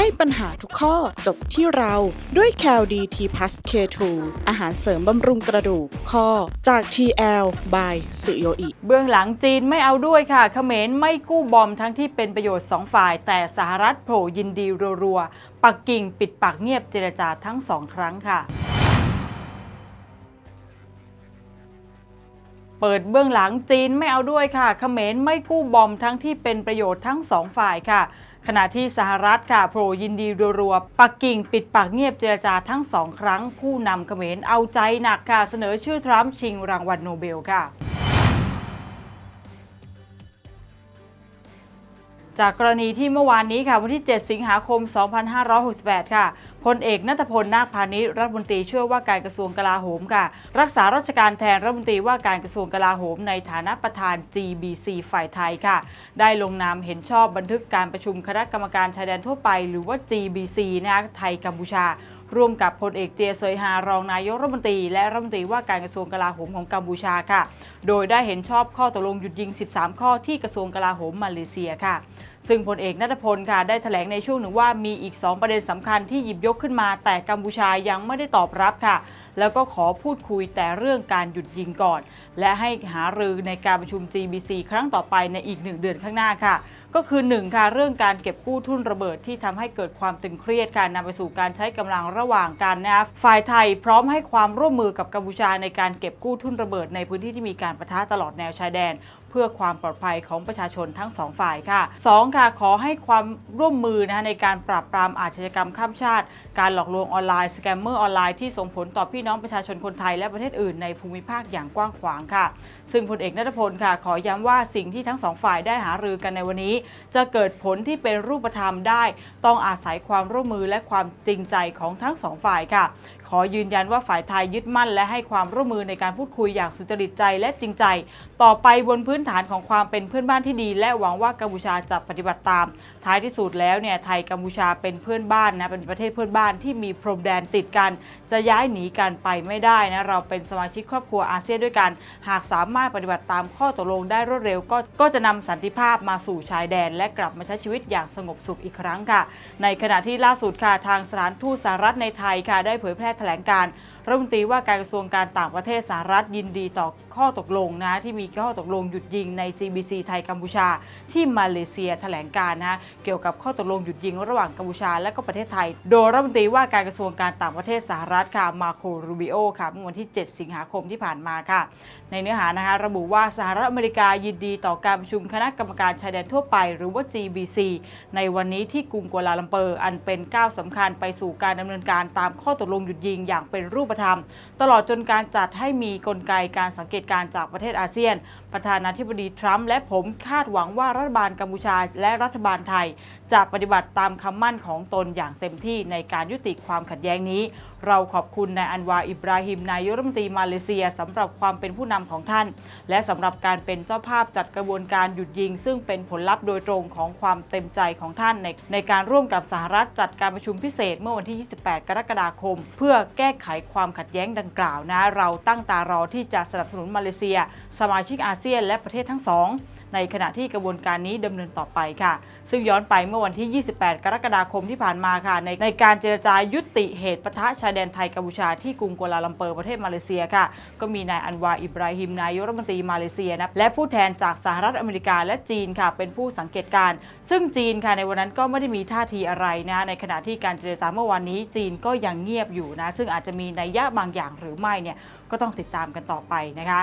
ให้ปัญหาทุกข้อจบที่เราด้วย c a l d t p l u s K2 อาหารเสริมบำรุงกระดูกข้อจาก TL by สุโยอิ เบื้องหลังจีนไม่เอาด้วยค่ะเขมรไม่กู้บอมทั้งที่เป็นประโยชน์สองฝ่าย แต่สหรัฐโผล่ยินดีรัวๆ ปักกิ่งปิดปากเงียบเจรจาทั้งสองครั้งค่ะเปิดเบื้องหลังจีนไม่เอาด้วยค่ะเขมรไม่กู้บอมทั้งที่เป็นประโยชน์ทั้งสองฝ่ายค่ะ ขณะที่สหรัฐค่ะโผล่ยินดีรัวๆปักกิ่งปิดปากเงียบเจรจาทั้งสองครั้ง ผู้นำเขมรเอาใจหนักค่ะ เสนอชื่อทรัมป์ชิงรางวัลโนเบลค่ะ จากกรณีที่เมื่อวานนี้ค่ะวันที่ 7 สิงหาคม 2568 ค่ะพลเอกนัทพลนาคพาณิชย์รัฐมนตรีช่วยว่าการกระทรวงกลาโหมค่ะ รักษาราชการแทนรัฐมนตรีว่าการกระทรวงกลาโหม ในฐานะประธาน GBC ฝ่ายไทยค่ะ ได้ลงนามเห็นชอบบันทึกการประชุมคณะกรรมการชายแดนทั่วไป หรือว่า GBC นะไทยกัมพูชาร่วมกับพลเอกเจียเซยฮารองนายกรัฐมนตรีและรัฐมนตรีว่าการกระทรวงกลาโหมของกัมพูชาค่ะ โดยได้เห็นชอบข้อตกลงหยุดยิง 13 ข้อที่กระทรวงกลาโหมมาเลเซียค่ะ ซึ่งพลเอกนัทพลค่ะได้แถลงในช่วงหนึ่งว่ามีอีก 2 ประเด็นสำคัญที่หยิบยกขึ้นมา แต่กัมพูชายังไม่ได้ตอบรับค่ะ แล้วก็ขอพูดคุยแต่เรื่องการหยุดยิงก่อน และให้หารือในการประชุม GBC ครั้งต่อไปในอีกหนึ่งเดือนข้างหน้าค่ะ ก็คือ 1 ค่ะ เรื่องการเก็บกู้ทุนระเบิดที่ทำให้เกิดความตึงเครียดการนำไปสู่การใช้กำลังระหว่างกันนะครับฝ่ายไทยพร้อมให้ความร่วมมือกับกัมพูชาในการเก็บกู้ทุนระเบิดในพื้นที่ที่มีการประทะตลอดแนวชายแดนเพื่อความปลอดภัยของประชาชนทั้งสองฝ่ายค่ะ 2 ค่ะ ขอให้ความร่วมมือนะในการปราบปรามอาชญากรรมข้ามชาติ การหลอกลวงออนไลน์สแกมเมอร์ออนไลน์ที่ส่งผลต่อพี่น้องประชาชนคนไทยและประเทศอื่นในภูมิภาคอย่างกว้างขวางค่ะ ซึ่งพลเอกนัทพลค่ะ ขอย้ำว่าสิ่งที่ทั้งสองฝ่ายได้หารือกันในวันนี้ จะเกิดผลที่เป็นรูปธรรมได้ ต้องอาศัยความร่วมมือและความจริงใจของทั้งสองฝ่ายค่ะขอยืนยันว่าฝ่ายไทยยึดมั่น และให้ความร่วมมือในการพูดคุยอย่างสุจริตใจและจริงใจ ต่อไปบนพื้นฐานของความเป็นเพื่อนบ้านที่ดี และหวังว่ากัมพูชาจะปฏิบัติตาม ท้ายที่สุดแล้วเนี่ยไทยกัมพูชาเป็นเพื่อนบ้านนะเป็นประเทศเพื่อนบ้านที่มีพรมแดนติดกัน จะย้ายหนีกันไปไม่ได้นะเราเป็นสมาชิกครอบครัวอาเซียนด้วยกัน หากสามารถปฏิบัติตามข้อตกลงได้รวดเร็ว ก็ก็จะนำสันติภาพมาสู่ชายแดน และกลับมาใช้ชีวิตอย่างสงบสุขอีกครั้งค่ะ ในขณะที่ล่าสุดค่ะทางสถานทูตสหรัฐในไทยค่ะได้เผยแพร่ถลงการ รัฐมนตรีว่าการกระทรวงการต่างประเทศสหรัฐยินดีต่อข้อตกลงนะที่มีข้อตกลงหยุดยิงใน GBC ไทยกัมพูชา ที่มาเลเซียแถลงการนะเกี่ยวกับข้อตกลงหยุดยิงระหว่างกัมพูชาและก็ประเทศไทย โดยรัฐมนตรีว่าการกระทรวงการต่างประเทศสหรัฐค่ะมาโครูบิโอค่ะเมื่อวันที่ 7 สิงหาคมที่ผ่านมาค่ะ ในเนื้อหานะคะระบุว่าสหรัฐอเมริกายินดีต่อการประชุมคณะกรรมการชายแดนทั่วไป หรือว่า GBC ในวันนี้ที่กรุงกัวลาลัมเปอร์อันเป็นก้าวสำคัญไปสู่การดำเนินการตามข้อตกลงหยุดยิงอย่างเป็นรูปธรรม ตลอดจนการจัดให้มีกลไกการสังเกตการจากประเทศอาเซียน ประธานาธิบดีทรัมป์และผมคาดหวังว่ารัฐบาลกัมพูชาและรัฐบาลไทย จะปฏิบัติตามคำมั่นของตนอย่างเต็มที่ในการยุติความขัดแย้งนี้ เราขอบคุณนายอันวาอิบราฮิมนายกรัฐมนตรีมาเลเซียสำหรับความเป็นผู้นำของท่าน และสำหรับการเป็นเจ้าภาพจัดกระบวนการหยุดยิง ซึ่งเป็นผลลัพธ์โดยตรงของความเต็มใจของท่านในในการร่วมกับสหรัฐจัดการประชุมพิเศษเมื่อวันที่ 28 กรกฎาคม เพื่อแก้ไขความขัดแย้งดังกล่าวนะเราตั้งตารอที่จะสนับสนุนมาเลเซีย สมาชิกอาเซียนและประเทศทั้งสองในขณะที่กระบวนการนี้ดำเนินต่อไปค่ะ ซึ่งย้อนไปเมื่อวันที่ 28 กรกฎาคมที่ผ่านมาค่ะ ในในการเจรจายุติเหตุปะทะชายแดนไทยกัมพูชาที่กรุงกัวลาลัมเปอร์ประเทศมาเลเซียค่ะ ก็มีนายอันวาอิบราฮิมนายกรัฐมนตรีมาเลเซียนะและผู้แทนจากสหรัฐอเมริกาและจีนค่ะ เป็นผู้สังเกตการ ซึ่งจีนค่ะในวันนั้นก็ไม่ได้มีท่าทีอะไรนะในขณะที่การเจรจาเมื่อวานนี้จีนก็ยังเงียบอยู่นะซึ่งอาจจะมีนัยยะบางอย่างหรือไม่เนี่ยก็ต้องติดตามกันต่อไปนะคะ